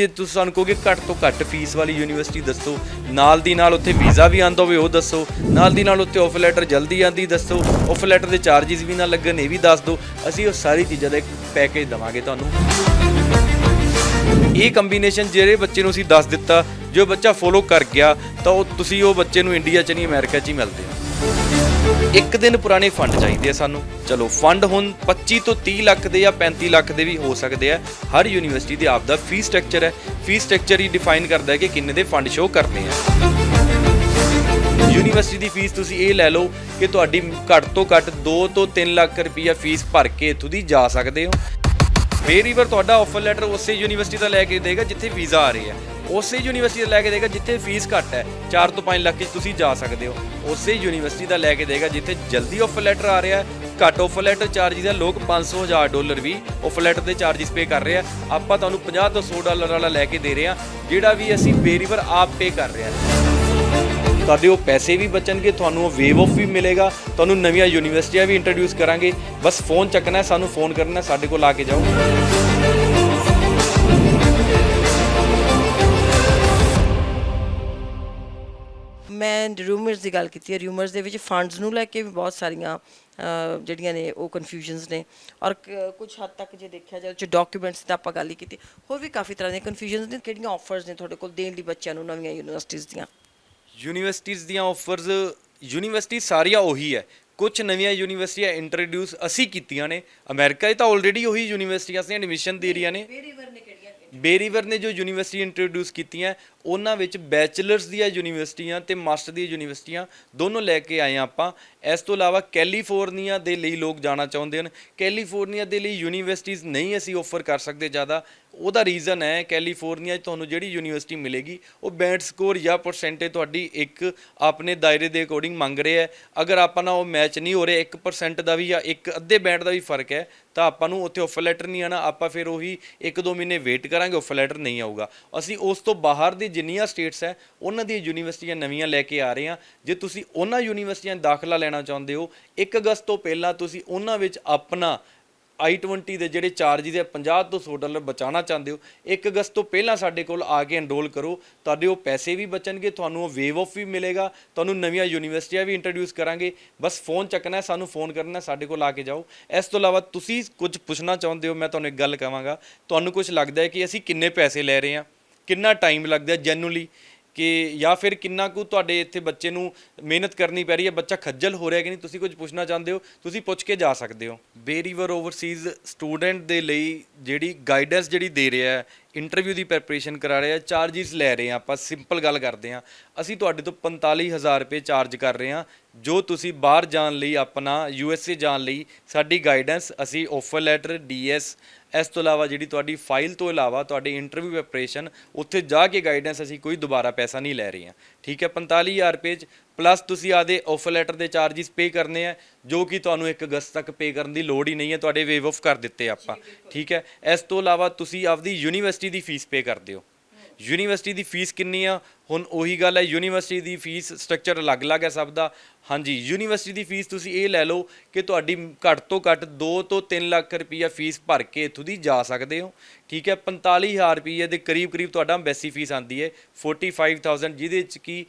ਜੇ ਤੁਸੀਂ ਸਾਨੂੰ ਕਹੋਗੇ ਘੱਟ ਤੋਂ ਘੱਟ ਫੀਸ ਵਾਲੀ ਯੂਨੀਵਰਸਿਟੀ ਦੱਸੋ, ਨਾਲ ਦੀ ਨਾਲ ਉੱਥੇ ਵੀਜ਼ਾ ਵੀ ਆਉਂਦਾ ਹੋਵੇ ਉਹ ਦੱਸੋ, ਨਾਲ ਦੀ ਨਾਲ ਉੱਥੇ ਆਫਰ ਲੈਟਰ ਜਲਦੀ ਆਂਦੀ ਦੱਸੋ ਆਫਰ ਲੈਟਰ ਦੇ ਚਾਰजेस ਵੀ ਨਾ ਲੱਗਣ, ਇਹ ਵੀ ਦੱਸ ਦਿਓ। ਅਸੀਂ ਉਹ ਸਾਰੀ ਚੀਜ਼ਾਂ ਦਾ ਇੱਕ ਪੈਕੇਜ ਦਵਾਂਗੇ ਤੁਹਾਨੂੰ। ਇਹ ਕੰਬੀਨੇਸ਼ਨ ਜਿਹੜੇ ਬੱਚੇ ਨੂੰ ਅਸੀਂ ਦੱਸ ਦਿੱਤਾ, ਜੋ ਬੱਚਾ ਫੋਲੋ ਕਰ ਗਿਆ, ਤਾਂ ਉਹ ਤੁਸੀਂ ਉਹ ਬੱਚੇ ਨੂੰ ਇੰਡੀਆ 'ਚ ਨਹੀਂ ਅਮਰੀਕਾ 'ਚ ਹੀ ਮਿਲਦੇ ਆ। ਇੱਕ ਦਿਨ ਪੁਰਾਣੇ ਫੰਡ ਚਾਹੀਦੇ ਆ ਸਾਨੂੰ। ਚਲੋ, ਫੰਡ ਹੁਣ 25 ਤੋਂ 30 ਲੱਖ ਦੇ ਜਾਂ 35 ਲੱਖ ਦੇ ਵੀ ਹੋ ਸਕਦੇ ਆ। ਹਰ ਯੂਨੀਵਰਸਿਟੀ ਦੇ ਆਪ ਦਾ ਫੀਸ ਸਟਰਕਚਰ ਹੈ। ਫੀਸ ਸਟਰਕਚਰ ਹੀ ਡਿਫਾਈਨ ਕਰਦਾ ਹੈ ਕਿ ਕਿੰਨੇ ਦੇ ਫੰਡ ਸ਼ੋ ਕਰਨੇ ਆ। ਯੂਨੀਵਰਸਿਟੀ ਦੀ ਫੀਸ ਤੁਸੀਂ ਇਹ ਲੈ ਲਓ ਕਿ ਤੁਹਾਡੀ ਘੱਟ ਤੋਂ ਘੱਟ 2 ਤੋਂ 3 ਲੱਖ ਰੁਪਈਆ ਫੀਸ ਭਰ ਕੇ ਇੱਥੋਂ ਦੀ ਜਾ ਸਕਦੇ ਹੋ। ਬੇਰੀਵਰ ਤੁਹਾਡਾ ਆਫਰ ਲੈਟਰ ਉਸੇ ਯੂਨੀਵਰਸਿਟੀ ਦਾ ਲੈ ਕੇ ਦੇਗਾ ਜਿੱਥੇ ਵੀਜ਼ਾ ਆ ਰਹੀ ਹੈ ਉਸੇ ਯੂਨੀਵਰਸਿਟੀ ਦਾ ਲੈ ਕੇ ਦੇਗਾ ਜਿੱਥੇ ਫੀਸ ਘੱਟ ਹੈ। 4 ਤੋਂ 5 ਲੱਖ ਵਿੱਚ ਤੁਸੀਂ ਜਾ ਸਕਦੇ ਹੋ। ਉਸੇ ਯੂਨੀਵਰਸਿਟੀ ਦਾ ਲੈ ਕੇ ਦੇਗਾ ਜਿੱਥੇ ਜਲਦੀ ਆਫਰ ਲੈਟਰ ਆ ਰਿਹਾ ਘੱਟ ਆਫਰ ਲੈਟਰ ਚਾਰਜਿਸ ਆ ਲੋਕ 500 ਡਾਲਰ ਵੀ ਆਫਰ ਲੈਟਰ ਦੇ ਚਾਰਜਿਸ ਪੇ ਕਰ ਰਹੇ ਆ ਆਪਾਂ ਤੁਹਾਨੂੰ 50 ਤੋਂ 100 ਡਾਲਰ ਵਾਲਾ ਲੈ ਕੇ ਦੇ ਰਹੇ ਆ ਜਿਹੜਾ ਵੀ ਅਸੀਂ ਬੇਰੀਵਰ ਆਪ ਪੇ ਕਰ ਰਹੇ ਆ ਤੁਹਾਡੇ ਉਹ ਪੈਸੇ ਵੀ ਬਚਣਗੇ, ਤੁਹਾਨੂੰ ਉਹ ਵੇਵ ਆਫ ਵੀ ਮਿਲੇਗਾ। ਤੁਹਾਨੂੰ ਨਵੀਆਂ ਯੂਨੀਵਰਸਿਟੀਆਂ ਵੀ ਇੰਟਰੋਡਿਊਸ ਕਰਾਂਗੇ। ਬਸ ਫੋਨ ਚੱਕਣਾ ਸਾਨੂੰ ਫੋਨ ਕਰਨਾ ਸਾਡੇ ਕੋਲ ਆ ਕੇ ਜਾਓ। ਮੈਂ ਰਿਊਮਰਸ ਦੀ ਗੱਲ ਕੀਤੀ ਹੈ। ਰਿਊਮਰਸ ਦੇ ਵਿੱਚ ਫੰਡਸ ਨੂੰ ਲੈ ਕੇ ਵੀ ਬਹੁਤ ਸਾਰੀਆਂ ਜਿਹੜੀਆਂ ਨੇ ਉਹ ਕਨਫਿਊਜ਼ਨਸ ਨੇ। ਔਰ ਕੁਝ ਹੱਦ ਤੱਕ ਜੇ ਦੇਖਿਆ ਜਾਏ ਚ ਡਾਕੂਮੈਂਟਸ ਦਾ ਆਪਾਂ ਗੱਲ ਹੀ ਕੀਤੀ। ਹੋਰ ਵੀ ਕਾਫੀ ਤਰ੍ਹਾਂ ਦੀਆਂ ਕਨਫਿਊਜ਼ਨਸ ਨੇ। ਕਿਹੜੀਆਂ ਆਫਰਸ ਨੇ ਤੁਹਾਡੇ ਕੋਲ ਦੇਣ ਲਈ ਬੱਚਿਆਂ ਨੂੰ ਨਵੀਆਂ ਯੂਨੀਵਰਸਿਟੀਆਂ ਦੀਆਂ? ਯੂਨੀਵਰਸਿਟੀਜ਼ ਦੀਆਂ ਆਫਰਸ ਯੂਨੀਵਰਸਿਟੀ ਸਾਰੀਆਂ ਉਹੀ ਹੈ। ਕੁਝ ਨਵੀਆਂ ਯੂਨੀਵਰਸਿਟੀਆਂ ਇੰਟਰੋਡਿਊਸ ਅਸੀਂ ਕੀਤੀਆਂ ਨੇ। ਅਮਰੀਕਾ 'ਚ ਤਾਂ ਆਲਰੇਡੀ ਉਹੀ ਯੂਨੀਵਰਸਿਟੀਆਂ ਸੀ ਐਡਮਿਸ਼ਨ ਦੇ ਰਹੀਆਂ ਨੇ। ਬੇਰੀਵਰ ਨੇ ਕਿਹੜੀਆਂ? ਬੇਰੀਵਰ ਨੇ ਜੋ ਯੂਨੀਵਰਸਿਟੀ ਇੰਟਰੋਡਿਊਸ ਕੀਤੀਆਂ। ਉਹਨਾਂ ਵਿੱਚ ਬੈਚਲਰਸ ਦੀਆਂ ਯੂਨੀਵਰਸਿਟੀਆਂ ਤੇ ਮਾਸਟਰ ਦੀਆਂ ਯੂਨੀਵਰਸਿਟੀਆਂ ਦੋਨੋਂ ਲੈ ਕੇ ਆਏ ਹਾਂ ਆਪਾਂ। ਇਸ ਤੋਂ ਇਲਾਵਾ ਕੈਲੀਫੋਰਨੀਆ ਦੇ ਲਈ ਲੋਕ ਜਾਣਾ ਚਾਹੁੰਦੇ ਹਨ। ਕੈਲੀਫੋਰਨੀਆ ਦੇ ਲਈ ਯੂਨੀਵਰਸਿਟੀਜ਼ ਨਹੀਂ ਅਸੀਂ ਆਫਰ ਕਰ ਸਕਦੇ ਜ਼ਿਆਦਾ। ਉਹਦਾ ਰੀਜ਼ਨ ਹੈ ਕੈਲੀਫੋਰਨੀਆ 'ਚ ਤੁਹਾਨੂੰ ਜਿਹੜੀ ਯੂਨੀਵਰਸਿਟੀ ਮਿਲੇਗੀ, ਉਹ ਬੈਂਡ ਸਕੋਰ ਜਾਂ ਪਰਸੈਂਟੇਜ ਤੁਹਾਡੀ ਇੱਕ ਆਪਣੇ ਦਾਇਰੇ ਦੇ ਅਕੋਰਡਿੰਗ ਮੰਗ ਰਿਹਾ ਹੈ। ਅਗਰ ਆਪਾਂ ਨਾਲ ਉਹ ਮੈਚ ਨਹੀਂ ਹੋ ਰਿਹਾ 1% ਦਾ ਵੀ ਜਾਂ ਇੱਕ ਅੱਧੇ ਬੈਂਡ ਦਾ ਵੀ ਫ਼ਰਕ ਹੈ, ਤਾਂ ਆਪਾਂ ਨੂੰ ਉੱਥੇ ਆਫਰ ਲੈਟਰ ਨਹੀਂ ਆਣਾ ਆਪਾਂ ਫਿਰ ਉਹੀ 1-2 ਮਹੀਨੇ ਵੇਟ ਕਰਾਂਗੇ ਆਫਰ ਲੈਟਰ ਨਹੀਂ ਆਊਗਾ। ਅਸੀਂ ਉਸ ਤੋਂ ਬਾਹਰ ਦੀ ਜਿੰਨੀਆਂ ਸਟੇਟਸ ਹੈ ਉਹਨਾਂ ਦੀਆਂ ਯੂਨੀਵਰਸਿਟੀਆਂ ਨਵੀਆਂ ਲੈ ਕੇ ਆ ਰਹੇ ਹਾਂ। ਜੇ ਤੁਸੀਂ ਉਹਨਾਂ ਯੂਨੀਵਰਸਿਟੀਆਂ ਦਾਖਲਾ ਲੈਣਾ ਚਾਹੁੰਦੇ ਹੋ 1 ਅਗਸਤ ਤੋਂ ਪਹਿਲਾਂ ਤੁਸੀਂ ਉਹਨਾਂ ਵਿੱਚ ਆਪਣਾ i20 ਦੇ ਜਿਹੜੇ ਚਾਰजेस ਹੈ 50 ਤੋਂ 100 ਡਾਲਰ ਬਚਾਉਣਾ ਚਾਹੁੰਦੇ ਹੋ 1 ਅਗਸਤ ਤੋਂ ਪਹਿਲਾਂ ਸਾਡੇ ਕੋਲ ਆ ਕੇ ਐਨਰੋਲ ਕਰੋ। ਤੁਹਾਡੇ ਉਹ ਪੈਸੇ ਵੀ ਬਚਣਗੇ ਤੁਹਾਨੂੰ ਉਹ ਵੇਵ ਆਫ ਵੀ ਮਿਲੇਗਾ ਤੁਹਾਨੂੰ ਨਵੀਆਂ ਯੂਨੀਵਰਸਿਟੀਆਂ ਵੀ ਇੰਟਰੋਡਿਊਸ ਕਰਾਂਗੇ। ਬਸ ਫੋਨ ਚੱਕਣਾ ਹੈ, ਸਾਨੂੰ ਫੋਨ ਕਰਨਾ ਹੈ, ਸਾਡੇ ਕੋਲ ਆ ਕੇ ਜਾਓ। ਇਸ ਤੋਂ ਇਲਾਵਾ ਤੁਸੀਂ ਕੁਝ ਪੁੱਛਣਾ ਚਾਹੁੰਦੇ ਹੋ ਮੈਂ ਤੁਹਾਨੂੰ ਇੱਕ ਗੱਲ ਕਹਾਂਗਾ ਤੁਹਾਨੂੰ ਕੁਝ ਲੱਗਦਾ ਹੈ ਕਿ ਅਸੀਂ ਕਿੰਨੇ ਪੈਸੇ ਲੈ ਰਹੇ ਹਾਂ? ਕਿੰਨਾ ਟਾਈਮ ਲੱਗਦਾ ਜੈਨੂਲੀ ਕਿ ਜਾਂ ਫਿਰ ਕਿੰਨਾ ਕੁ ਤੁਹਾਡੇ ਇੱਥੇ ਬੱਚੇ ਨੂੰ ਮਿਹਨਤ ਕਰਨੀ ਪੈ ਰਹੀ ਹੈ, ਬੱਚਾ ਖੱਜਲ ਹੋ ਰਿਹਾ ਕਿ ਨਹੀਂ, ਤੁਸੀਂ ਕੁਝ ਪੁੱਛਣਾ ਚਾਹੁੰਦੇ ਹੋ, ਤੁਸੀਂ ਪੁੱਛ ਕੇ ਜਾ ਸਕਦੇ ਹੋ। ਬੇਰੀਵਰ ਓਵਰਸੀਜ਼ ਸਟੂਡੈਂਟ ਦੇ ਲਈ ਜਿਹੜੀ ਗਾਈਡੈਂਸ ਜਿਹੜੀ ਦੇ ਰਿਹਾ ਹੈ ਇੰਟਰਵਿਊ ਦੀ ਪ੍ਰੈਪਰੇਸ਼ਨ ਕਰਾ ਰਿਹਾ ਚਾਰजेस ਲੈ ਰਹੇ ਹਾਂ ਆਪਾਂ ਸਿੰਪਲ ਗੱਲ ਕਰਦੇ ਹਾਂ। ਅਸੀਂ ਤੁਹਾਡੇ ਤੋਂ 45000 ਰੁਪਏ ਚਾਰਜ ਕਰ ਰਹੇ ਹਾਂ ਜੋ ਤੁਸੀਂ ਬਾਹਰ ਜਾਣ ਲਈ ਆਪਣਾ ਯੂ ਐਸ ਏ ਜਾਣ ਲਈ ਸਾਡੀ ਗਾਈਡੈਂਸ ਅਸੀਂ ਆਫਰ ਲੈਟਰ ਡੀਐਸ ਇਸ ਤੋਂ ਇਲਾਵਾ ਜਿਹੜੀ ਤੁਹਾਡੀ ਫਾਈਲ ਤੋਂ ਇਲਾਵਾ ਤੁਹਾਡੇ ਇੰਟਰਵਿਊ ਪ੍ਰੈਪਰੇਸ਼ਨ ਉੱਥੇ ਜਾ ਕੇ ਗਾਈਡੈਂਸ ਅਸੀਂ ਕੋਈ ਦੁਬਾਰਾ ਪੈਸਾ ਨਹੀਂ ਲੈ ਰਹੇ ਹਾਂ। ਠੀਕ ਹੈ 45000 ਰੁਪਏ ਪਲੱਸ ਤੁਸੀਂ ਆਦੇ ਆਫਰ ਲੈਟਰ ਦੇ ਚਾਰजेस ਪੇ ਕਰਨੇ ਆ ਜੋ ਕਿ ਤੁਹਾਨੂੰ 1 ਅਗਸਤ ਤੱਕ ਪੇ ਕਰਨ ਦੀ ਲੋੜ ਹੀ ਨਹੀਂ ਹੈ ਤੁਹਾਡੇ ਵੇਵ ਆਫ ਕਰ ਦਿੱਤੇ ਆਪਾਂ। ਠੀਕ ਹੈ ਇਸ ਤੋਂ ਇਲਾਵਾ ਤੁਸੀਂ ਆਪਦੀ ਯੂਨੀਵਰਸਿਟੀ ਦੀ ਫੀਸ ਪੇ ਕਰਦੇ ਹੋ। ਯੂਨੀਵਰਸਿਟੀ ਦੀ ਫੀਸ ਕਿੰਨੀ ਆ? ਹੁਣ ਉਹੀ ਗੱਲ ਹੈ, ਯੂਨੀਵਰਸਿਟੀ ਦੀ ਫੀਸ ਸਟਰਕਚਰ ਅਲੱਗ-ਅਲੱਗ ਹੈ ਸਭ ਦਾ। ਹਾਂਜੀ, ਯੂਨੀਵਰਸਿਟੀ ਦੀ ਫੀਸ ਤੁਸੀਂ ਇਹ ਲੈ ਲਓ ਕਿ ਤੁਹਾਡੀ ਘੱਟ ਤੋਂ ਘੱਟ 2 ਤੋਂ 3 ਲੱਖ ਰੁਪਈਆ ਫੀਸ ਭਰ ਕੇ ਇੱਥੋਂ ਦੀ ਜਾ ਸਕਦੇ ਹੋ। ਠੀਕ ਹੈ 45000 ਰੁਪਈਏ ਦੇ ਕਰੀਬ-ਕਰੀਬ ਤੁਹਾਡਾ ਅੰਬੈਸੀ ਫੀਸ ਆਂਦੀ ਹੈ। 45000 ਜਿਹਦੇ ਵਿੱਚ ਕੀ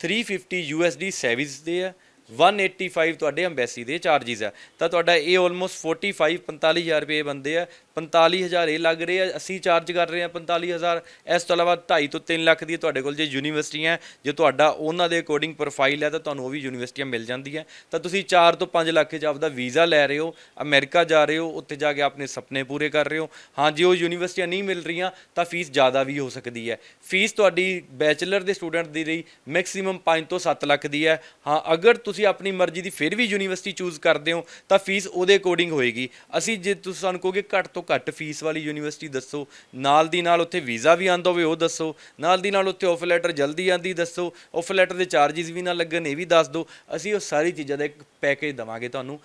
350 USD ਸੇਵਿੰਗਸ ਦੇ ਆ 185 ਤੁਹਾਡੇ ਅੰਬੈਸੀ ਦੇ ਚਾਰजेस ਆ ਤਾਂ ਤੁਹਾਡਾ ਇਹ ਆਲਮੋਸਟ 45 45000 ਰੁਪਏ ਬੰਦੇ ਆ 45000 ਇਹ ਲੱਗ ਰਹੇ ਆ, ਅਸੀਂ ਚਾਰਜ ਕਰ ਰਹੇ ਆ 45000 ਇਸ ਤੋਂ ਇਲਾਵਾ 2.5 ਤੋਂ 3 ਲੱਖ ਦੀ ਤੁਹਾਡੇ ਕੋਲ ਜੇ ਯੂਨੀਵਰਸਿਟੀਆਂ ਜੇ ਤੁਹਾਡਾ ਉਹਨਾਂ ਦੇ ਅਕੋਰਡਿੰਗ ਪ੍ਰੋਫਾਈਲ ਹੈ, ਤਾਂ ਤੁਹਾਨੂੰ ਉਹ ਵੀ ਯੂਨੀਵਰਸਿਟੀਆਂ ਮਿਲ ਜਾਂਦੀਆਂ ਤਾਂ ਤੁਸੀਂ 4 ਤੋਂ 5 ਲੱਖ 'ਚ ਆਪਦਾ ਵੀਜ਼ਾ ਲੈ ਰਹੇ ਹੋ, ਅਮਰੀਕਾ ਜਾ ਰਹੇ ਹੋ, ਉੱਥੇ ਜਾ ਕੇ ਆਪਣੇ ਸੁਪਨੇ ਪੂਰੇ ਕਰ ਰਹੇ ਹੋ, ਹਾਂ ਜੇ ਉਹ ਯੂਨੀਵਰਸਿਟੀਆਂ ਨਹੀਂ ਮਿਲ ਰਹੀਆਂ, ਤਾਂ ਫੀਸ ਜ਼ਿਆਦਾ ਵੀ ਹੋ ਸਕਦੀ ਹੈ। ਫੀਸ ਤੁਹਾਡੀ ਬੈਚਲਰ ਦੇ ਸਟੂਡੈਂਟ ਦੀ ਲਈ ਮੈਕਸਿਮਮ 5 ਤੋਂ 7 ਲੱਖ ਦੀ ਹੈ। ਹਾਂ, ਅਗਰ ਤੁਸੀਂ ਆਪਣੀ ਮਰਜ਼ੀ ਦੀ ਫਿਰ ਵੀ ਯੂਨੀਵਰਸਿਟੀ ਚੂਜ਼ ਕਰਦੇ ਹੋ, ਤਾਂ ਫੀਸ ਉਹਦੇ ਅਕੋਰਡਿੰਗ ਹੋਏਗੀ। ਅਸੀਂ ਜੇ ਤੁਸੀਂ ਸਾਨੂੰ ਕਹੋਗੇ ਘੱਟ ਤੋਂ ਘੱਟ ਫੀਸ ਵਾਲੀ ਯੂਨੀਵਰਸਿਟੀ ਦੱਸੋ, ਨਾਲ ਦੀ ਨਾਲ ਉੱਥੇ ਵੀਜ਼ਾ ਵੀ ਆਉਂਦਾ ਹੋਵੇ, ਉਹ ਦੱਸੋ, ਨਾਲ ਦੀ ਨਾਲ ਉੱਥੇ ਆਫਰ ਲੈਟਰ ਜਲਦੀ ਆਂਦੀ ਦੱਸੋ ਆਫਰ ਲੈਟਰ ਦੇ ਚਾਰजेस ਵੀ ਨਾ ਲੱਗਣ, ਇਹ ਵੀ ਦੱਸ ਦਿਓ। ਅਸੀਂ ਉਹ ਸਾਰੀ ਚੀਜ਼ਾਂ ਦਾ ਇੱਕ ਪੈਕੇਜ ਦਵਾਂਗੇ ਤੁਹਾਨੂੰ।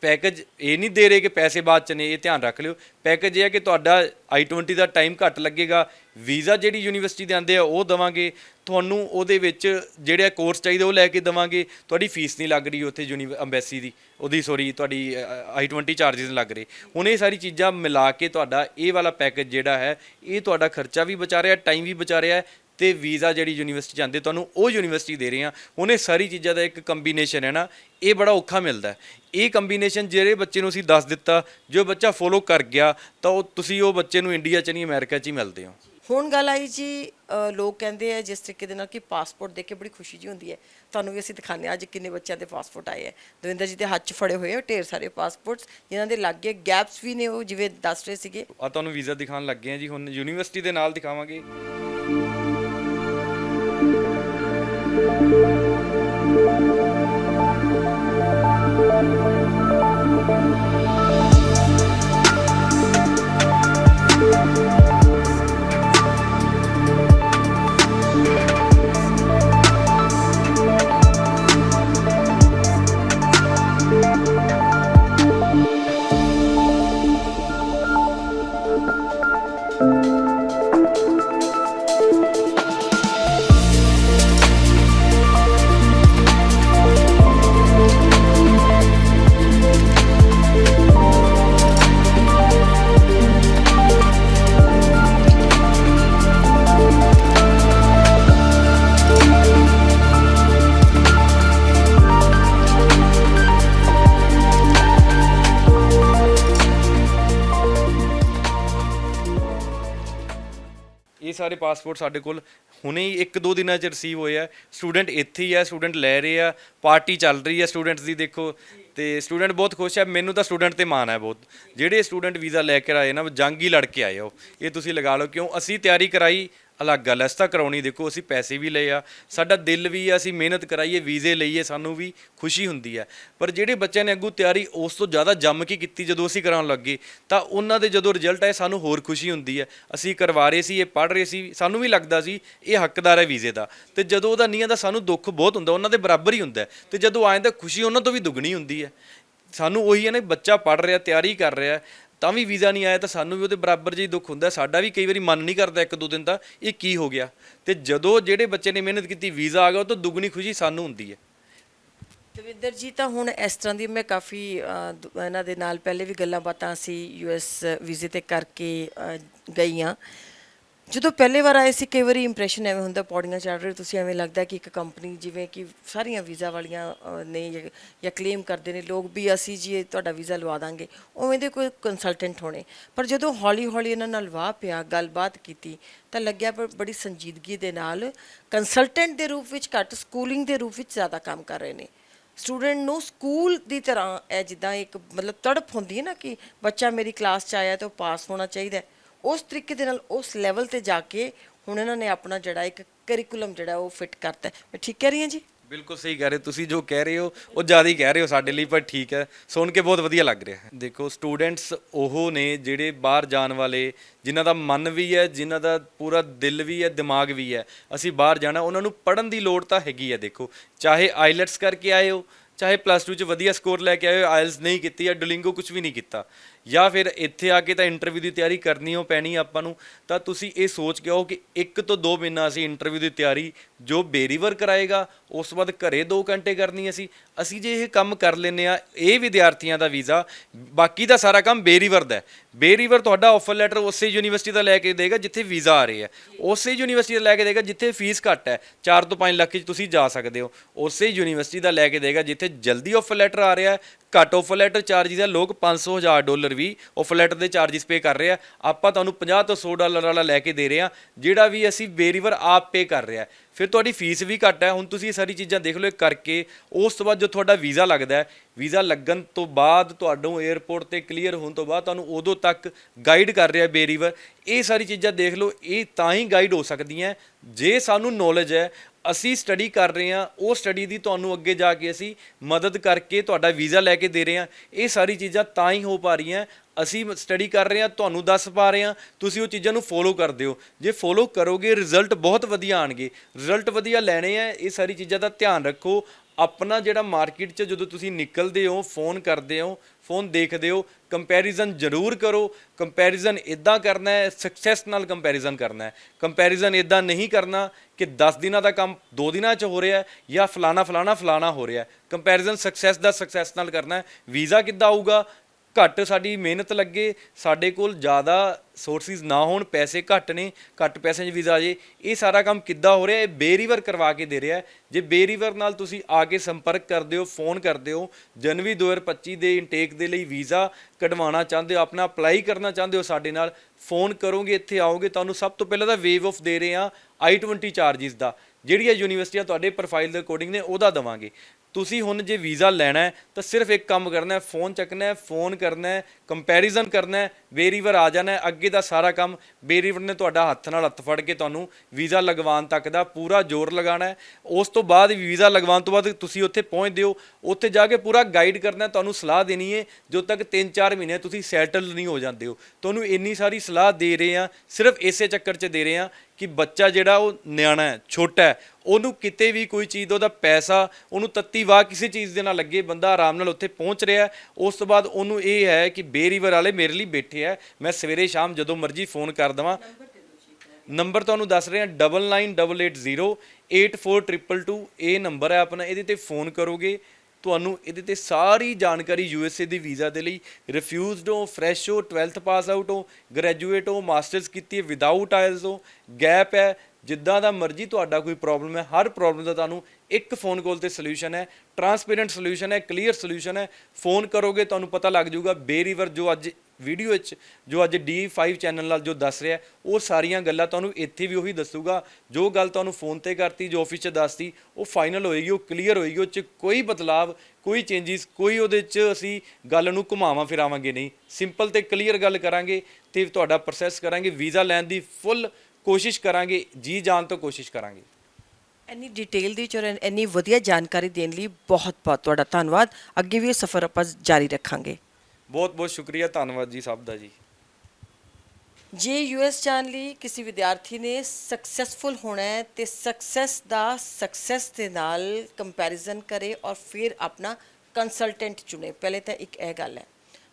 ਪੈਕੇਜ ਇਹ ਨਹੀਂ ਦੇ ਰਹੇ ਕਿ ਪੈਸੇ ਬਾਅਦ ਚ ਨੇ, ਇਹ ਧਿਆਨ ਰੱਖ ਲਿਓ। ਪੈਕੇਜ ਇਹ ਹੈ ਕਿ ਤੁਹਾਡਾ I20 ਦਾ ਟਾਈਮ ਘੱਟ ਲੱਗੇਗਾ। ਵੀਜ਼ਾ ਜਿਹੜੀ ਯੂਨੀਵਰਸਿਟੀ ਦੇ ਆਂਦੇ ਆ, ਉਹ ਦਵਾਂਗੇ। ਤੁਹਾਨੂੰ ਉਹਦੇ ਵਿੱਚ ਜਿਹੜੇ ਕੋਰਸ ਚਾਹੀਦੇ, ਉਹ ਲੈ ਕੇ ਦਵਾਂਗੇ। ਤੁਹਾਡੀ ਫੀਸ ਨਹੀਂ ਲੱਗ ਰਹੀ ਉੱਥੇ ਯੂਨੀ ਅੰਬੈਸੀ ਦੀ। ਉਹਦੀ ਸੋਰੀ ਤੁਹਾਡੀ I20 ਚਾਰजेस ਲੱਗ ਰਹੇ। ਹੁਣ ਇਹ ਸਾਰੀ ਚੀਜ਼ਾਂ ਮਿਲਾ ਕੇ ਤੁਹਾਡਾ ਇਹ ਵਾਲਾ ਪੈਕੇਜ ਜਿਹੜਾ ਹੈ, ਇਹ ਤੁਹਾਡਾ ਖਰਚਾ ਵੀ ਬਚਾ ਰਿਹਾ ਟਾਈਮ ਵੀ ਬਚਾ ਰਿਹਾ ਤੇ ਵੀਜ਼ਾ ਜਿਹੜੀ ਯੂਨੀਵਰਸਿਟੀ ਜਾਂਦੇ ਤੁਹਾਨੂੰ ਉਹ ਯੂਨੀਵਰਸਿਟੀ ਦੇ ਰਹੇ ਆ। ਇਹ ਸਾਰੀ ਚੀਜ਼ਾਂ ਦਾ ਇੱਕ ਕੰਬੀਨੇਸ਼ਨ ਹੈ ਨਾ ਇਹ ਬੜਾ ਔਖਾ ਮਿਲਦਾ ਹੈ। ਇਹ ਕੰਬੀਨੇਸ਼ਨ ਜਿਹੜੇ ਬੱਚੇ ਨੂੰ ਅਸੀਂ ਦੱਸ ਦਿੱਤਾ ਜੋ ਬੱਚਾ ਫੋਲੋ ਕਰ ਗਿਆ ਤਾਂ ਉਹ ਤੁਸੀਂ ਉਹ ਬੱਚੇ ਨੂੰ ਇੰਡੀਆ 'ਚ ਨਹੀਂ ਅਮਰੀਕਾ 'ਚ ਹੀ ਮਿਲਦੇ ਹੋ। ਹੁਣ ਗੱਲ ਆਈ ਜੀ ਲੋਕ ਕਹਿੰਦੇ ਆ ਜਿਸ ਤਰੀਕੇ ਦੇ ਨਾਲ ਕਿ ਪਾਸਪੋਰਟ ਦੇਖ ਕੇ ਬੜੀ ਖੁਸ਼ੀ ਜੀ ਹੁੰਦੀ ਹੈ। ਤੁਹਾਨੂੰ ਵੀ ਅਸੀਂ ਹਾਂ ਅੱਜ ਕਿੰਨੇ ਬੱਚਿਆਂ ਦੇ ਪਾਸਪੋਰਟ ਆਏ ਹੈ। ਦਵਿੰਦਰ ਜੀ ਦੇ ਹੱਥ 'ਚ ਫੜੇ ਹੋਏ ਆ ਢੇਰ ਸਾਰੇ ਪਾਸਪੋਰਟਸ ਜਿਨ੍ਹਾਂ ਦੇ ਲਾਗੇ ਗੈਪਸ ਵੀ ਨੇ ਉਹ ਜਿਵੇਂ ਦੱਸ ਰਹੇ ਸੀਗੇ। ਆ ਤੁਹਾਨੂੰ ਵੀਜ਼ਾ ਦਿਖਾਉਣ ਲੱਗੇ ਆ ਜੀ ਹੁਣ ਯੂਨੀਵਰਸਿਟੀ ਦੇ ਨਾਲ ਦਿਖਾਵਾਂਗੇ। ਇਹ ਸਾਰੇ ਪਾਸਪੋਰਟ ਸਾਡੇ ਕੋਲ ਹੁਣੇ ਹੀ ਇੱਕ ਦੋ ਦਿਨਾਂ 'ਚ ਰਿਸੀਵ ਹੋਏ ਆ। ਸਟੂਡੈਂਟ ਇੱਥੇ ਹੀ ਆ ਸਟੂਡੈਂਟ ਲੈ ਰਹੇ ਆ ਪਾਰਟੀ ਚੱਲ ਰਹੀ ਆ ਸਟੂਡੈਂਟਸ ਦੀ ਦੇਖੋ। ਤੇ ਸਟੂਡੈਂਟ ਬਹੁਤ ਖੁਸ਼ ਹੈ ਮੈਨੂੰ ਤਾਂ ਸਟੂਡੈਂਟ ਤੇ ਮਾਣ ਹੈ ਬਹੁਤ। ਜਿਹੜੇ ਸਟੂਡੈਂਟ ਵੀਜ਼ਾ ਲੈ ਕੇ ਆਏ ਨਾ ਉਹ ਜੰਗ ਹੀ ਲੜ ਕੇ ਆਏ ਉਹ ਇਹ ਤੁਸੀਂ ਲਗਾ ਲਓ, ਕਿਉਂ? ਅਸੀਂ ਤਿਆਰੀ ਕਰਾਈ ਅਲੱਗ ਗੱਲ ਹੈ ਅਸੀਂ ਤਾਂ ਕਰਾਉਣੀ ਦੇਖੋ, ਅਸੀਂ ਪੈਸੇ ਵੀ ਲਏ ਆ, ਸਾਡਾ ਦਿਲ ਵੀ ਆ, ਅਸੀਂ ਮਿਹਨਤ ਕਰਾਈਏ, ਵੀਜ਼ੇ ਲਈਏ, ਸਾਨੂੰ ਵੀ ਖੁਸ਼ੀ ਹੁੰਦੀ ਹੈ। ਪਰ ਜਿਹੜੇ ਬੱਚਿਆਂ ਨੇ ਅੱਗੂ ਤਿਆਰੀ ਉਸ ਤੋਂ ਜ਼ਿਆਦਾ ਜੰਮ ਕੇ ਕੀਤੀ ਜਦੋਂ ਅਸੀਂ ਕਰਾਉਣ ਲੱਗੇ, ਤਾਂ ਉਹਨਾਂ ਦੇ ਜਦੋਂ ਰਿਜ਼ਲਟ ਆਏ, ਸਾਨੂੰ ਹੋਰ ਖੁਸ਼ੀ ਹੁੰਦੀ ਹੈ। ਅਸੀਂ ਕਰਵਾ ਰਹੇ ਸੀ, ਇਹ ਪੜ੍ਹ ਰਹੇ ਸੀ, ਸਾਨੂੰ ਵੀ ਲੱਗਦਾ ਸੀ, ਇਹ ਹੱਕਦਾਰ ਹੈ ਵੀਜ਼ੇ ਦਾ। ਤੇ ਜਦੋਂ ਉਹਦਾ ਨਹੀਂ ਆਉਂਦਾ ਸਾਨੂੰ ਦੁੱਖ ਬਹੁਤ ਹੁੰਦਾ, ਉਹਨਾਂ ਦੇ ਬਰਾਬਰ ਹੀ ਹੁੰਦਾ ਹੈ। ਤੇ ਜਦੋਂ ਤਾਂ ਖੁਸ਼ੀ ਉਹਨਾਂ ਤੋਂ ਵੀ ਦੁੱਗਣੀ ਹੁੰਦੀ ਹੈ। ਸਾਨੂੰ ਉਹੀ ਹੈ ਨਾ, ਬੱਚਾ ਪੜ੍ਹ ਰਿਹਾ, ਤਿਆਰੀ ਕਰ ਰਿਹਾ ਤਾਂ ਵੀ ਵੀਜ਼ਾ ਨਹੀਂ ਆਇਆ ਤਾਂ ਸਾਨੂੰ ਵੀ ਉਹਦੇ ਬਰਾਬਰ ਜਿਹੀ ਦੁੱਖ ਹੁੰਦਾ। ਸਾਡਾ ਵੀ ਕਈ ਵਾਰੀ ਮਨ ਨਹੀਂ ਕਰਦਾ ਇੱਕ ਦੋ ਦਿਨ ਦਾ ਇਹ ਕੀ ਹੋ ਗਿਆ? ਤੇ ਜਦੋਂ ਜਿਹੜੇ ਬੱਚੇ ਨੇ ਮਿਹਨਤ ਕੀਤੀ ਵੀਜ਼ਾ ਆ ਗਿਆ ਉਹ ਤਾਂ ਦੁੱਗਣੀ ਖੁਸ਼ੀ ਸਾਨੂੰ ਹੁੰਦੀ ਹੈ। ਦਵਿੰਦਰ ਜੀ ਤਾਂ ਹੁਣ ਇਸ ਤਰ੍ਹਾਂ ਦੀ ਮੈਂ ਕਾਫੀ ਇਹਨਾਂ ਦੇ ਨਾਲ ਪਹਿਲੇ ਵੀ ਗੱਲਾਂ ਬਾਤਾਂ ਸੀ ਯੂਐਸ ਵੀਜ਼ੇ ਤੇ ਕਰਕੇ ਅ, ਗਈ ਹਾਂ ਜਦੋਂ ਪਹਿਲੇ ਵਾਰ ਆਏ ਸੀ ਕਈ ਵਾਰੀ ਇੰਪ੍ਰੈਸ਼ਨ ਐਵੇਂ ਹੁੰਦਾ ਪੌੜੀਆਂ ਚੜ੍ਹ ਰਹੇ ਤੁਸੀਂ ਐਵੇਂ ਲੱਗਦਾ ਕਿ ਇੱਕ ਕੰਪਨੀ ਜਿਵੇਂ ਕਿ ਸਾਰੀਆਂ ਵੀਜ਼ਾ ਵਾਲੀਆਂ ਅ, ਨੇ ਜਾਂ- ਜਾਂ ਕਲੇਮ ਕਰਦੇ ਨੇ ਲੋਕ ਵੀ ਅਸੀਂ ਜੀ ਇਹ ਤੁਹਾਡਾ ਵੀਜ਼ਾ ਲਵਾ ਦਾਂਗੇ। ਉਵੇਂ ਦੇ ਕੋਈ ਕੰਸਲਟੈਂਟ ਹੋਣੇ। ਪਰ ਜਦੋਂ ਹੌਲੀ ਹੌਲੀ ਇਹਨਾਂ ਨਾਲ ਵਾਹ ਪਿਆ ਗੱਲਬਾਤ ਕੀਤੀ ਤਾਂ ਲੱਗਿਆ ਪਰ ਬੜੀ ਸੰਜੀਦਗੀ ਦੇ ਨਾਲ ਕੰਸਲਟੈਂਟ ਦੇ ਰੂਪ ਵਿੱਚ ਘੱਟ ਸਕੂਲਿੰਗ ਦੇ ਰੂਪ ਵਿੱਚ ਜ਼ਿਆਦਾ ਕੰਮ ਕਰ ਰਹੇ ਨੇ। ਸਟੂਡੈਂਟ ਨੂੰ ਸਕੂਲ ਦੀ ਤਰ੍ਹਾਂ ਇਹ ਜਿੱਦਾਂ ਇੱਕ ਮਤਲਬ ਤੜਪ ਹੁੰਦੀ ਹੈ ਨਾ ਕਿ ਬੱਚਾ ਮੇਰੀ ਕਲਾਸ 'ਚ ਆਇਆ ਤਾਂ ਉਹ ਪਾਸ ਹੋਣਾ ਚਾਹੀਦਾ ਹੈ। ਉਸ ਤਰੀਕੇ ਦੇ ਨਾਲ ਉਸ ਲੈਵਲ ਤੇ ਜਾ ਕੇ ਹੁਣ ਇਹਨਾਂ ਨੇ ਆਪਣਾ ਜਿਹੜਾ ਇੱਕ ਕਰਿਕੂਲਮ ਜਿਹੜਾ ਉਹ ਫਿੱਟ ਕਰਤਾ ਮੈਂ ਠੀਕ ਕਹਿ ਰਹੀ ਹਾਂ ਜੀ? ਬਿਲਕੁਲ ਸਹੀ ਕਹਿ ਰਹੇ ਤੁਸੀਂ ਜੋ ਕਹਿ ਰਹੇ ਹੋ, ਉਹ ਜ਼ਿਆਦਾ ਹੀ ਕਹਿ ਰਹੇ ਹੋ ਸਾਡੇ ਲਈ, ਪਰ ਠੀਕ ਹੈ। ਸੁਣ ਕੇ ਬਹੁਤ ਵਧੀਆ ਲੱਗ ਰਿਹਾ ਹੈ। ਦੇਖੋ ਸਟੂਡੈਂਟਸ ਉਹ ਨੇ ਜਿਹੜੇ ਬਾਹਰ ਜਾਣ ਵਾਲੇ, ਜਿਨ੍ਹਾਂ ਦਾ ਮਨ ਵੀ ਹੈ, ਜਿਨ੍ਹਾਂ ਦਾ ਪੂਰਾ ਦਿਲ ਵੀ ਹੈ, ਦਿਮਾਗ ਵੀ ਹੈ, ਅਸੀਂ ਬਾਹਰ ਜਾਣਾ, ਉਹਨਾਂ ਨੂੰ ਪੜਨ ਦੀ ਲੋੜ ਤਾਂ ਹੈਗੀ ਹੈ, ਦੇਖੋ। ਚਾਹੇ ਆਈਲੈਟਸ ਕਰਕੇ ਆਏ ਹੋ, ਚਾਹੇ ਪਲੱਸ 2 ਚ ਵਧੀਆ ਸਕੋਰ ਲੈ ਕੇ ਆਏ ਹੋ ਆਇਲਸ ਨਹੀਂ ਕੀਤੀ ਜਾਂ ਡੁਲਿੰਗੋ ਕੁਝ ਵੀ ਨਹੀਂ ਕੀਤਾ। ਜਾਂ ਫਿਰ ਇੱਥੇ ਆ ਕੇ ਤਾਂ ਇੰਟਰਵਿਊ ਦੀ ਤਿਆਰੀ ਕਰਨੀ ਹੋ ਪੈਣੀ ਆਪਾਂ ਨੂੰ, ਤਾਂ ਤੁਸੀਂ ਇਹ ਸੋਚ ਕੇ ਆਓ ਕਿ ਇੱਕ ਤੋਂ ਦੋ ਮਹੀਨਾ ਅਸੀਂ ਇੰਟਰਵਿਊ ਦੀ ਤਿਆਰੀ ਜੋ ਬੇਰੀਵਰ ਕਰਾਏਗਾ, ਉਸ ਤੋਂ ਬਾਅਦ ਘਰੇ 2 ਘੰਟੇ ਕਰਨੀ ਅਸੀਂ। ਅਸੀਂ ਜੇ ਇਹ ਕੰਮ ਕਰ ਲੈਨੇ ਆ, ਇਹ ਵਿਦਿਆਰਥੀਆਂ ਦਾ ਵੀਜ਼ਾ, ਬਾਕੀ ਦਾ ਸਾਰਾ ਕੰਮ ਬੇਰੀਵਰ ਦਾ ਬੇਰੀਵਰ ਤੁਹਾਡਾ ਆਫਰ ਲੈਟਰ ਉਸੇ ਯੂਨੀਵਰਸਿਟੀ ਦਾ ਲੈ ਕੇ ਦੇਗਾ ਜਿੱਥੇ ਵੀਜ਼ਾ ਆ ਰਿਹਾ ਉਸੇ ਯੂਨੀਵਰਸਿਟੀ ਦਾ ਲੈ ਕੇ ਦੇਗਾ ਜਿੱਥੇ ਫੀਸ ਘੱਟ ਹੈ 4 ਤੋਂ 5 ਲੱਖ 'ਚ ਤੁਸੀਂ ਜਾ ਸਕਦੇ ਹੋ। ਉਸੇ ਯੂਨੀਵਰਸਿਟੀ ਦਾ ਲੈ ਕੇ ਦੇਗਾ ਜਿੱਥੇ ਜਲਦੀ ਆਫਰ ਲੈਟਰ ਆ ਰਿਹਾ ਘੱਟ ਫਲੈਟ ਚਾਰजेस ਆ, ਲੋਕ 500000 ਡਾਲਰ ਵੀ ਆਫਲੈਟ ਦੇ ਚਾਰजेस ਪੇ ਕਰ ਰਹੇ ਆ। ਆਪਾਂ ਤੁਹਾਨੂੰ 50 ਤੋਂ 100 ਡਾਲਰ ਵਾਲਾ ਲੈ ਕੇ ਦੇ ਰਹੇ ਆ, ਜਿਹੜਾ ਵੀ ਅਸੀਂ ਵੇਰੀਵਰ ਆਪ ਪੇ ਕਰ ਰਹੇ ਆ। ਫਿਰ ਤੁਹਾਡੀ ਫੀਸ ਵੀ ਘੱਟ ਹੈ ਹੁਣ ਤੁਸੀਂ ਇਹ ਸਾਰੀ ਚੀਜ਼ਾਂ ਦੇਖ ਲਓ, ਇਹ ਕਰਕੇ ਉਸ ਤੋਂ ਬਾਅਦ ਜੋ ਤੁਹਾਡਾ ਵੀਜ਼ਾ ਲੱਗਦਾ ਹੈ, ਵੀਜ਼ਾ ਲੱਗਣ ਤੋਂ ਬਾਅਦ ਤੁਹਾਨੂੰ 에어ਪੋਰਟ ਤੇ ਕਲੀਅਰ ਹੋਣ ਤੋਂ ਬਾਅਦ ਤੁਹਾਨੂੰ ਉਦੋਂ ਤੱਕ ਗਾਈਡ ਕਰ ਰਿਹਾ ਬੇਰੀਵਰ ਇਹ ਸਾਰੀ ਚੀਜ਼ਾਂ ਦੇਖ ਲਓ, ਇਹ ਤਾਂ ਹੀ ਗਾਈਡ ਹੋ ਸਕਦੀਆਂ। ਜੇ ਸਾਨੂੰ ਨੌਲੇਜ ਹੈ ਅਸੀਂ ਸਟੱਡੀ ਕਰ ਰਹੇ ਹਾਂ, ਉਹ ਸਟੱਡੀ ਦੀ ਤੁਹਾਨੂੰ ਅੱਗੇ ਜਾ ਕੇ ਅਸੀਂ ਮਦਦ ਕਰਕੇ ਤੁਹਾਡਾ ਵੀਜ਼ਾ ਲੈ ਕੇ ਦੇ ਰਹੇ ਹਾਂ। ਇਹ ਸਾਰੀ ਚੀਜ਼ਾਂ ਤਾਂ ਹੀ ਹੋ ਪਾ ਰਹੀਆਂ। ਅਸੀਂ ਸਟੱਡੀ ਕਰ ਰਹੇ ਹਾਂ, ਤੁਹਾਨੂੰ ਦੱਸ ਪਾ ਰਹੇ ਹਾਂ। ਤੁਸੀਂ ਉਹ ਚੀਜ਼ਾਂ ਨੂੰ ਫੋਲੋ ਕਰਦੇ ਹੋ। ਜੇ ਫੋਲੋ ਕਰੋਗੇ ਰਿਜ਼ਲਟ ਬਹੁਤ ਵਧੀਆ ਆਣਗੇ। ਰਿਜ਼ਲਟ ਵਧੀਆ ਲੈਣੇ ਆ, ਇਹ ਸਾਰੀ ਚੀਜ਼ਾਂ ਦਾ ਧਿਆਨ ਰੱਖੋ। ਆਪਣਾ ਜਿਹੜਾ ਮਾਰਕੀਟ 'ਚ ਜਦੋਂ ਤੁਸੀਂ ਨਿਕਲਦੇ ਹੋ, ਫੋਨ ਕਰਦੇ ਹੋ, ਫੋਨ ਦੇਖਦੇ ਹੋ ਕੰਪੈਰੀਜ਼ਨ ਜ਼ਰੂਰ ਕਰੋ। ਕੰਪੈਰੀਜ਼ਨ ਇਦਾਂ ਕਰਨਾ ਹੈ ਸਕਸੈਸ ਨਾਲ ਕੰਪੈਰੀਜ਼ਨ ਕਰਨਾ ਹੈ। ਕੰਪੈਰੀਜ਼ਨ ਇਦਾਂ ਨਹੀਂ ਕਰਨਾ ਕਿ 10 ਦਿਨਾਂ ਦਾ ਕੰਮ 2 ਦਿਨਾਂ 'ਚ ਹੋ ਰਿਹਾ ਹੈ ਜਾਂ ਫਲਾਣਾ ਫਲਾਣਾ ਫਲਾਣਾ ਹੋ ਰਿਹਾ ਹੈ। ਕੰਪੈਰੀਜ਼ਨ ਸਕਸੈਸ ਦਾ ਸਕਸੈਸ ਨਾਲ ਕਰਨਾ ਹੈ। ਵੀਜ਼ਾ ਕਿੱਦਾਂ ਆਊਗਾ? ਘੱਟ ਸਾਡੀ ਮਿਹਨਤ ਲੱਗੇ, ਸਾਡੇ ਕੋਲ ਜ਼ਿਆਦਾ ਸੋਰਸਿਸ ਨਾ ਹੋਣ, ਪੈਸੇ ਘੱਟ ਨੇ, ਘੱਟ ਪੈਸਿਆਂ 'ਚ ਵੀਜ਼ਾ ਆ ਜੇ, ਇਹ ਸਾਰਾ ਕੰਮ ਕਿੱਦਾਂ ਹੋ ਰਿਹਾ? ਇਹ ਬੇਰੀਵਰ ਕਰਵਾ ਕੇ ਦੇ ਰਿਹਾ। ਜੇ ਬੇਰੀਵਰ ਨਾਲ ਤੁਸੀਂ ਆ ਕੇ ਸੰਪਰਕ ਕਰਦੇ ਹੋ, ਫੋਨ ਕਰਦੇ ਹੋ, ਜਨਵਰੀ 2025 ਦੇ ਇਨਟੇਕ ਦੇ ਲਈ ਵੀਜ਼ਾ ਕਢਵਾਉਣਾ ਚਾਹੁੰਦੇ ਹੋ, ਆਪਣਾ ਅਪਲਾਈ ਕਰਨਾ ਚਾਹੁੰਦੇ ਹੋ ਸਾਡੇ ਨਾਲ, ਫੋਨ ਕਰੋਗੇ, ਇੱਥੇ ਆਓਗੇ, ਤੁਹਾਨੂੰ ਸਭ ਤੋਂ ਪਹਿਲਾਂ ਤਾਂ ਵੇਵ ਆਫ ਦੇ ਰਹੇ ਆ I20 ਚਾਰजेस ਦਾ। ਜਿਹੜੀਆਂ ਯੂਨੀਵਰਸਿਟੀਆਂ ਤੁਹਾਡੇ ਪ੍ਰੋਫਾਈਲ ਦੇ ਅਕੋਰਡਿੰਗ ਨੇ, ਉਹਦਾ ਦਵਾਂਗੇ। ਤੁਸੀਂ ਹੁਣ ਜੇ ਵੀਜ਼ਾ ਲੈਣਾ ਹੈ, ਤਾਂ ਸਿਰਫ ਇੱਕ ਕੰਮ ਕਰਨਾ ਹੈ, ਫੋਨ ਚੱਕਣਾ ਹੈ, ਫੋਨ ਕਰਨਾ ਹੈ ਕੰਪੈਰੀਜ਼ਨ ਕਰਨਾ ਹੈ ਬੇਰੀਵਰ ਆ ਜਾਣਾ ਹੈ, ਅੱਗੇ ਦਾ ਸਾਰਾ ਕੰਮ ਬੇਰੀਵਰ ਨੇ ਤੁਹਾਡਾ ਹੱਥ ਨਾਲ ਹੱਥ ਫੜ ਕੇ ਤੁਹਾਨੂੰ ਵੀਜ਼ਾ ਲਗਵਾਉਣ ਤੱਕ ਦਾ ਪੂਰਾ ਜ਼ੋਰ ਲਗਾਉਣਾ ਹੈ। ਉਸ ਤੋਂ ਬਾਅਦ ਵੀਜ਼ਾ ਲਗਵਾਉਣ ਤੋਂ ਬਾਅਦ ਤੁਸੀਂ ਉੱਥੇ ਪਹੁੰਚਦੇ ਹੋ, ਉੱਥੇ ਜਾ ਕੇ ਪੂਰਾ ਗਾਈਡ ਕਰਨਾ ਤੁਹਾਨੂੰ ਸਲਾਹ ਦੇਣੀ ਹੈ ਜਦੋਂ ਤੱਕ 3-4 ਮਹੀਨੇ ਤੁਸੀਂ ਸੈਟਲ ਨਹੀਂ ਹੋ ਜਾਂਦੇ ਹੋ। ਤੁਹਾਨੂੰ ਇੰਨੀ ਸਾਰੀ ਸਲਾਹ ਦੇ ਰਹੇ ਆ ਸਿਰਫ ਇਸੇ ਚੱਕਰ 'ਚ ਦੇ ਰਹੇ ਆ ਕਿ ਬੱਚਾ ਜਿਹੜਾ ਉਹ ਨਿਆਣਾ ਹੈ, ਛੋਟਾ ਹੈ, ਉਹਨੂੰ ਕਿਤੇ ਵੀ ਕੋਈ ਚੀਜ਼ ਦਾ ਉਹਦਾ ਪੈਸਾ, ਉਹਨੂੰ ਤੱਤੀ ਵਾਹ ਕਿਸੇ ਚੀਜ਼ ਦੇ ਨਾਲ ਲੱਗੇ, ਬੰਦਾ ਆਰਾਮ ਨਾਲ ਉੱਥੇ ਪਹੁੰਚ ਰਿਹਾ ਉਸ ਤੋਂ ਬਾਅਦ ਉਹਨੂੰ ਇਹ ਹੈ ਕਿ ਬੇਰੀਵਰ ਵਾਲੇ ਮੇਰੇ ਲਈ ਬੈਠੇ ਆ ਮੈਂ ਸਵੇਰੇ ਸ਼ਾਮ ਜਦੋਂ ਮਰਜ਼ੀ ਫੋਨ ਕਰ ਦਵਾਂ। ਨੰਬਰ ਤੁਹਾਨੂੰ ਦੱਸ ਰਹੇ ਹਾਂ 9988084222 ਇਹ ਨੰਬਰ ਹੈ ਆਪਣਾ, ਇਹਦੇ ਤੇ ਫੋਨ ਕਰੋਗੇ। ਤੁਹਾਨੂੰ ਇਹਦੇ ਤੇ ਸਾਰੀ ਜਾਣਕਾਰੀ ਯੂਐਸਏ ਦੀ ਵੀਜ਼ਾ ਦੇ ਲਈ ਰਿਫਿਊਜ਼ਡ ਹੋ ਫਰੈਸ਼ ਹੋ 12th ਪਾਸ ਆਊਟ ਹੋ ਗ੍ਰੈਜੂਏਟ ਹੋ ਮਾਸਟਰਸ ਕੀਤੀ ਹੈ ਵਿਦਆਊਟ ਆਇਲਸ ਹੋ ਗੈਪ ਹੈ, ਜਿੱਦਾਂ ਦਾ ਮਰਜ਼ੀ ਤੁਹਾਡਾ ਕੋਈ ਪ੍ਰੋਬਲਮ ਹੈ, ਹਰ ਪ੍ਰੋਬਲਮ ਦਾ ਤੁਹਾਨੂੰ ਇੱਕ ਫੋਨ ਕਾਲ ਤੇ ਸੋਲੂਸ਼ਨ ਹੈ ਟਰਾਂਸਪੇਰੈਂਟ ਸੋਲੂਸ਼ਨ ਹੈ ਕਲੀਅਰ ਸੋਲੂਸ਼ਨ ਹੈ ਫੋਨ ਕਰੋਗੇ ਤੁਹਾਨੂੰ ਪਤਾ ਲੱਗ ਜਾਊਗਾ, ਬੇਰੀਵਰ ਜੋ ਅੱਜ ਵੀਡੀਓ ਵਿੱਚ ਜੋ ਅੱਜ D5 ਚੈਨਲ ਨਾਲ ਜੋ ਦੱਸ ਰਿਹਾ, ਉਹ ਸਾਰੀਆਂ ਗੱਲਾਂ ਤੁਹਾਨੂੰ ਇੱਥੇ ਵੀ ਉਹੀ ਦੱਸੂਗਾ। ਜੋ ਗੱਲ ਤੁਹਾਨੂੰ ਫੋਨ ਤੇ ਕਰਤੀ, ਜੋ ਆਫਿਸ 'ਚ ਦੱਸਤੀ, ਉਹ ਫਾਈਨਲ ਹੋਏਗੀ, ਉਹ ਕਲੀਅਰ ਹੋਏਗੀ, ਉਹ 'ਚ ਕੋਈ ਬਦਲਾਵ, ਕੋਈ ਚੇਂਜਸ ਕੋਈ ਉਹਦੇ 'ਚ ਅਸੀਂ ਗੱਲ ਨੂੰ ਘੁਮਾਵਾਂ ਫਿਰਾਵਾਂਗੇ ਨਹੀਂ। ਸਿੰਪਲ ਤੇ ਕਲੀਅਰ ਗੱਲ ਕਰਾਂਗੇ ਤੇ ਤੁਹਾਡਾ ਪ੍ਰੋਸੈਸ ਕਰਾਂਗੇ ਵੀਜ਼ਾ ਲੈਣ ਦੀ ਫੁੱਲ ਕੋਸ਼ਿਸ਼ ਕਰਾਂਗੇ, ਜੀ ਜਾਨ ਤੋਂ ਕੋਸ਼ਿਸ਼ ਕਰਾਂਗੇ। ਇੰਨੀ ਡਿਟੇਲ ਦੀ ਚੋਰ ਇੰਨੀ ਵਧੀਆ ਜਾਣਕਾਰੀ ਦੇਣ ਲਈ ਬਹੁਤ ਬਹੁਤ ਤੁਹਾਡਾ ਧੰਨਵਾਦ। ਅੱਗੇ ਵੀ ਇਹ ਸਫ਼ਰ ਆਪਾਂ ਜਾਰੀ ਰੱਖਾਂਗੇ। ਬਹੁਤ ਬਹੁਤ ਸ਼ੁਕਰੀਆ ਧੰਨਵਾਦ ਜੀ ਸਭ ਦਾ ਜੀ। ਜੇ ਯੂਐਸ ਜਾਣ ਲਈ ਕਿਸੇ ਵਿਦਿਆਰਥੀ ਨੇ ਸਕਸੈਸਫੁਲ ਹੋਣਾ ਹੈ, ਤੇ ਸਕਸੈਸ ਦਾ ਸਕਸੈਸ ਦੇ ਨਾਲ ਕੰਪੈਰੀਜ਼ਨ ਕਰੇ ਔਰ ਫਿਰ ਆਪਣਾ ਕੰਸਲਟੈਂਟ ਚੁਣੇ। ਪਹਿਲੇ ਤਾਂ ਇੱਕ ਇਹ ਗੱਲ ਹੈ।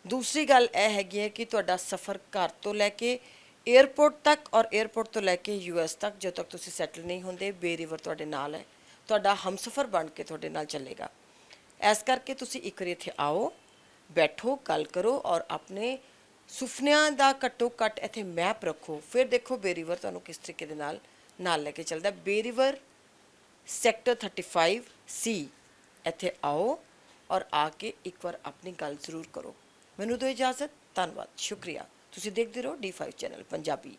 ਦੂਸਰੀ ਗੱਲ ਇਹ ਹੈਗੀ ਹੈ ਕਿ ਤੁਹਾਡਾ ਸਫ਼ਰ ਘਰ ਤੋਂ ਲੈ ਕੇ 에ਅਰਪੋਰਟ ਤੱਕ ਔਰ 에ਅਰਪੋਰਟ ਤੋਂ ਲੈ ਕੇ ਯੂਐਸ ਤੱਕ ਜਦੋਂ ਤੱਕ ਤੁਸੀਂ ਸੈਟਲ ਨਹੀਂ ਹੁੰਦੇ ਬੇਰੀਵਰ ਤੁਹਾਡੇ ਨਾਲ ਹੈ। ਤੁਹਾਡਾ ਹਮਸਫਰ ਬਣ ਕੇ ਤੁਹਾਡੇ ਨਾਲ ਚੱਲੇਗਾ। ਇਸ ਕਰਕੇ ਤੁਸੀਂ ਇੱਕ ਵਾਰੀ ਇੱਥੇ ਆਓ। ਬੈਠੋ, ਗੱਲ ਕਰੋ ਔਰ ਆਪਣੇ ਸੁਪਨਿਆਂ ਦਾ ਘੱਟੋ ਘੱਟ ਇੱਥੇ ਮੈਪ ਰੱਖੋ। ਫਿਰ ਦੇਖੋ ਬੇਰੀਵਰ ਤੁਹਾਨੂੰ ਕਿਸ ਤਰੀਕੇ ਦੇ ਨਾਲ ਨਾਲ ਲੈ ਕੇ ਚੱਲਦਾ। ਬੇਰੀਵਰ ਸੈਕਟਰ 35 ਸੀ ਇੱਥੇ ਆਓ ਔਰ ਆ ਕੇ ਇੱਕ ਵਾਰ ਆਪਣੀ ਗੱਲ ਜ਼ਰੂਰ ਕਰੋ। ਮੈਨੂੰ ਦਿਓ ਇਜਾਜ਼ਤ, ਧੰਨਵਾਦ, ਸ਼ੁਕਰੀਆ। ਤੁਸੀਂ ਦੇਖਦੇ ਰਹੋ D5 ਚੈਨਲ ਪੰਜਾਬੀ।